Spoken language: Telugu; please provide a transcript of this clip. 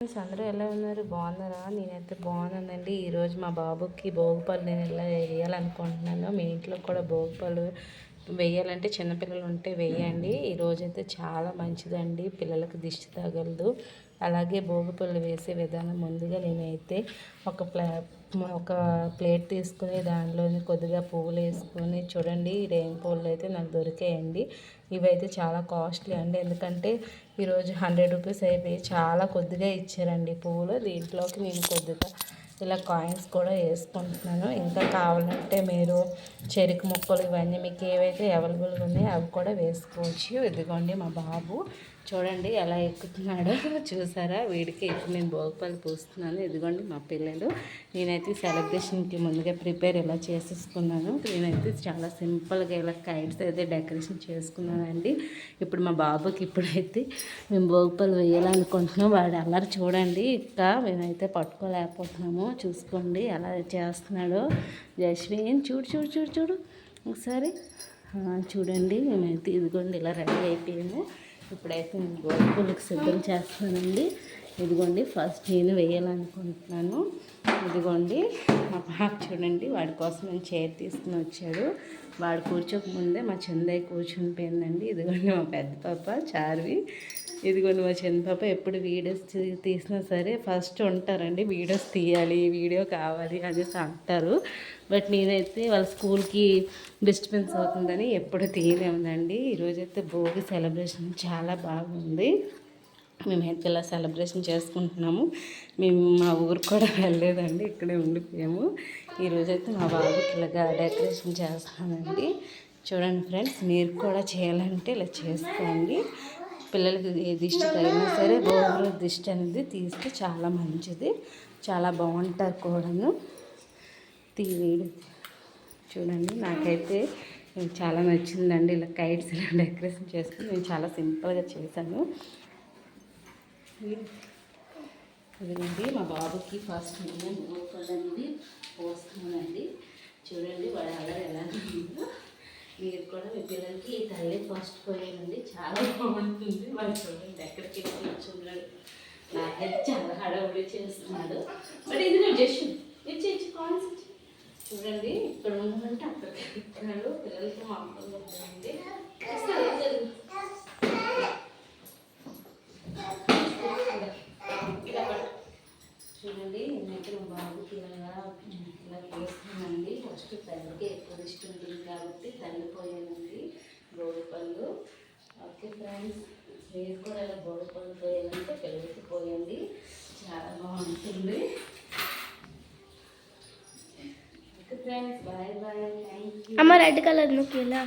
ఫ్రెండ్స్ అందరూ ఎలా ఉన్నారు? బాగున్నారా? నేనైతే బాగున్నానండి. ఈరోజు మా బాబుకి భోగిపళ్ళు నేను ఎలా వేయాలనుకుంటున్నాను మీ ఇంట్లో కూడా భోగిపళ్ళు వేయాలంటే చిన్నపిల్లలు ఉంటే వేయండి. ఈరోజైతే చాలా మంచిదండి. పిల్లలకు దిష్టి తగలదు. అలాగే భోగిపళ్ళు వేసే విధానం ముందుగా నేనైతే ఒక ప్లా ఒక ప్లేట్ తీసుకుని దానిలోని కొద్దిగా పువ్వులు వేసుకొని చూడండి రెయిన్ పువ్వులు అయితే నాకు దొరికాయండి. ఇవైతే చాలా కాస్ట్లీ అండి. ఎందుకంటే ఈరోజు హండ్రెడ్ రూపీస్ అయిపోయి చాలా కొద్దిగా ఇచ్చారండి పువ్వులు దీంట్లోకి నేను కొద్దిగా ఇలా కాయిన్స్ కూడా వేసుకుంటున్నాను. ఇంకా కావాలంటే మీరు చెరుకు ముక్కలు ఇవన్నీ మీకు ఏవైతే అవైలబుల్గా ఉన్నాయో అవి కూడా వేసుకోవచ్చు. ఇదిగోండి మా బాబు. చూడండి ఎలా ఎక్కుతున్నాడో. చూసారా? వీడికి ఇప్పుడు నేను భోగపాలు పూస్తున్నాను. ఇదిగోండి మా పిల్లలు. నేనైతే సెలబ్రేషన్కి ముందుగా ప్రిపేర్ ఇలా చేసేసుకున్నాను. నేనైతే చాలా సింపుల్గా ఇలా కైట్స్ అయితే డెకరేషన్ చేసుకున్నానండి. ఇప్పుడు మా బాబుకి ఇప్పుడైతే మేము భోగపాలు వేయాలనుకుంటున్నాం. వాడు అల్లరి చూడండి. ఇంకా మేమైతే పట్టుకోలేకపోతున్నాము. చూసుకోండి ఎలా చేస్తున్నాడో. జస్విన్ చూడు చూడు చూడు చూడు. ఒకసారి చూడండి మేమైతే ఇదిగోండి ఇలా రెడీ అయిపోయాము ఇప్పుడైతే నేను గోధుమలకు సిద్ధం చేస్తానండి ఇదిగోండి ఫస్ట్ నేను వేయాలనుకుంటున్నాను. ఇదిగోండి మా పాప చూడండి వాడి కోసం నేను చైర్ తీసుకుని వచ్చాడు. వాడు కూర్చోకముందే మా చందయ్య కూర్చుని పోయిందండి. ఇదిగోండి మా పెద్ద పాప చార్వి. ఇదిగోండి మా చిన్న ఎప్పుడు వీడియోస్ తీసినా సరే ఫస్ట్ ఉంటారండి వీడియోస్ తీయాలి వీడియో కావాలి అనేసి అంటారు. బట్ నేనైతే వాళ్ళ స్కూల్కి డిస్టర్బెన్స్ అవుతుందని ఎప్పుడు తీయలేముందండి ఉందండి ఈరోజైతే భోగి సెలబ్రేషన్ చాలా బాగుంది. మేమైతే ఇలా సెలబ్రేషన్ చేసుకుంటున్నాము. మేము మా ఊరు కూడా వెళ్ళలేదండి ఇక్కడే ఉండిపోయాము. ఈరోజైతే మా బాబుకి ఇలాగా డెకరేషన్ చేస్తామండి చూడండి ఫ్రెండ్స్ మీరు కూడా చేయాలంటే ఇలా చేసుకోండి. పిల్లలకి ఏ దిష్టి తగినా సరే భోగి దిష్టి అనేది తీస్తే చాలా మంచిది. చాలా బాగుంటారు కూడాను. తీవేడు చూడండి నాకైతే చాలా నచ్చిందండి ఇలా కైట్స్ ఇలా డెకరేషన్ చేసుకుని నేను చాలా సింపుల్గా చేశాను. ఇదండి మా బాబుకి ఫస్ట్ నేను పోస్తున్నానండి. చూడండి వాడు అలా కూడా మీ పిల్లలకి ఈ తల్లి ఫస్ట్ పోయానండి చాలా బాగుంటుంది. వాళ్ళు చూడండి ఎక్కడికి కూర్చున్నాడు నాకైతే చాలా హడావుడి చేస్తున్నాడు. బట్ ఇది నేను జస్ట్ ఇచ్చి ఇచ్చి కాన్స్ చూడండి ఇక్కడ ఉన్నదంటే అక్కడికి ఇస్తున్నాడు పిల్లలకి మా అమ్మలో ఉంటుంది చూడండి నేను మా బాబుకి ఇలాగా ఇలా వేస్తున్నానండి ఫస్ట్ తల్లికి ఎక్కువ ఇష్టం ఉంటుంది కాబట్టి తల్లి పోయానండి ఓకే ఫ్రెండ్స్ మీరు కూడా ఇలా గోడు పళ్ళు పోయాలంటే పిల్లలకి పోయండి. చాలా బాగుంటుంది. Okay friends bye bye thank you అమ్మ రెడ్ కలర్ నువ్వు ఇలా